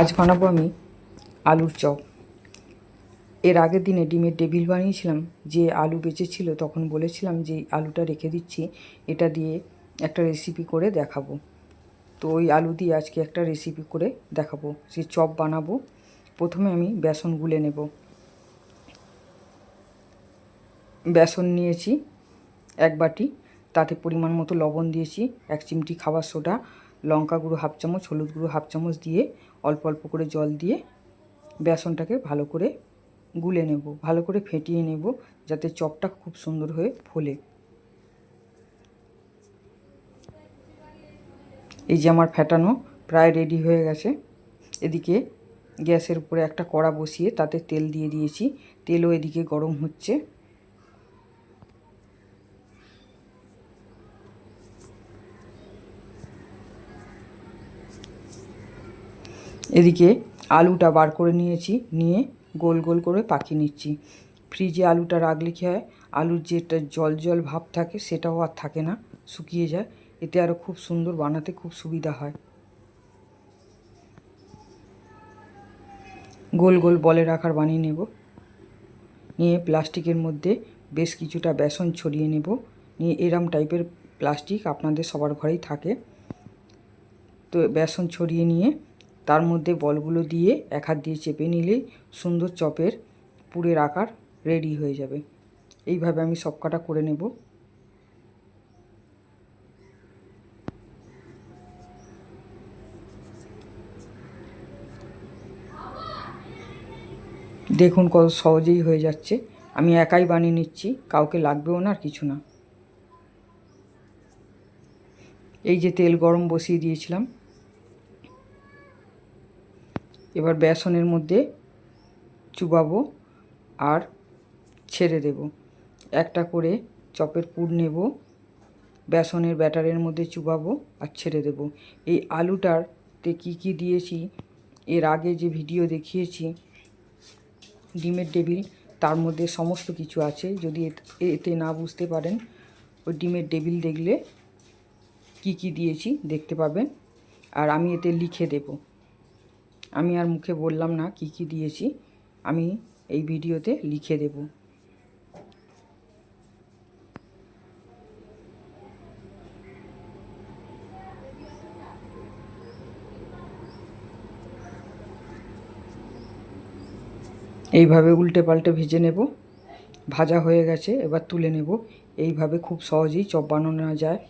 আজ বানাবো আমি আলুর চপ। এর আগের দিনে ডিমের টেবিল বানিয়েছিলাম, যে আলু বেঁচেছিল তখন বলেছিলাম যে আলুটা রেখে দিচ্ছি, এটা দিয়ে একটা রেসিপি করে দেখাবো। তো ওই আলু দিয়ে আজকে একটা রেসিপি করে দেখাবো, সে চপ বানাবো। প্রথমে আমি বেসন গুলে নেব। বেসন নিয়েছি এক বাটি, তাতে পরিমাণ মতো লবণ দিয়েছি, এক চিমটি খাবার সোডা লঙ্কা গুঁড়ো হাফ চামচ, হলুদ গুঁড়ো হাফ চামচ দিয়ে অল্প অল্প করে জল দিয়ে বেসনটাকে ভালো করে গুলে নেব, ভালো করে ফেটিয়ে নেব যাতে চপটা খুব সুন্দর হয়ে ফোলে। এই যে আমার ফেটানো প্রায় রেডি হয়ে গেছে। এদিকে গ্যাসের উপরে একটা কড়া বসিয়ে তাতে তেল দিয়ে দিয়েছি। তেলও এদিকে গরম হচ্ছে। এদিকে আলুটা বার করে নিয়েছি, নিয়ে গোল গোল করে পাকিয়ে নিচ্ছি। ফ্রিজে আলুটা রাখলে কী হয়, আলুর যেটা জল জল ভাব থাকে সেটাও আর থাকে না, শুকিয়ে যায়। এতে আরও খুব সুন্দর বানাতে খুব সুবিধা হয়। গোল গোল বলে রাখার বানিয়ে নেব। নিয়ে প্লাস্টিকের মধ্যে বেশ কিছুটা বেসন ছড়িয়ে নেব। নিয়ে এরম টাইপের প্লাস্টিক আপনাদের সবার ঘরেই থাকে। তো বেসন ছড়িয়ে নিয়ে তার মধ্যে বলগুলো দিয়ে এক হাত দিয়ে চেপে নিলেই সুন্দর চপের পুরের আকার রেডি হয়ে যাবে। এইভাবে আমি সব কটা করে নেব। দেখুন কত সহজেই হয়ে যাচ্ছে। আমি একাই বানিয়ে নিচ্ছি, কাউকে লাগবেও না আর কিছু না। এই যে তেল গরম বসিয়ে দিয়েছিলাম। এবার বেসনের মধ্যে চুবাবো আর ছেড়ে দেব। একটা করে চপের পুর নেব, বেসনের ব্যাটারের মধ্যে চুবাবো আর ছেড়ে দেব। এই আলুটারতে কি কি দিয়েছি, এর আগে যে ভিডিও দেখিয়েছি, ডিমের টেবিল, তার মধ্যে সমস্ত কিছু আছে। যদি এতে না বুঝতে পারেন, ওই ডিমের টেবিল দেখলে কি কি দিয়েছি দেখতে পাবেন। আর আমি এতে লিখে দেব। আমি আর মুখে বললাম না কি কি দিয়েছি, আমি এই ভিডিওতে লিখে দেব। এইভাবে উল্টে পাল্টে ভেজে নেব, ভাজা হয়ে গেছে, এবার তুলে নেব। এইভাবে খুব সহজেই চপ বানানো যায়।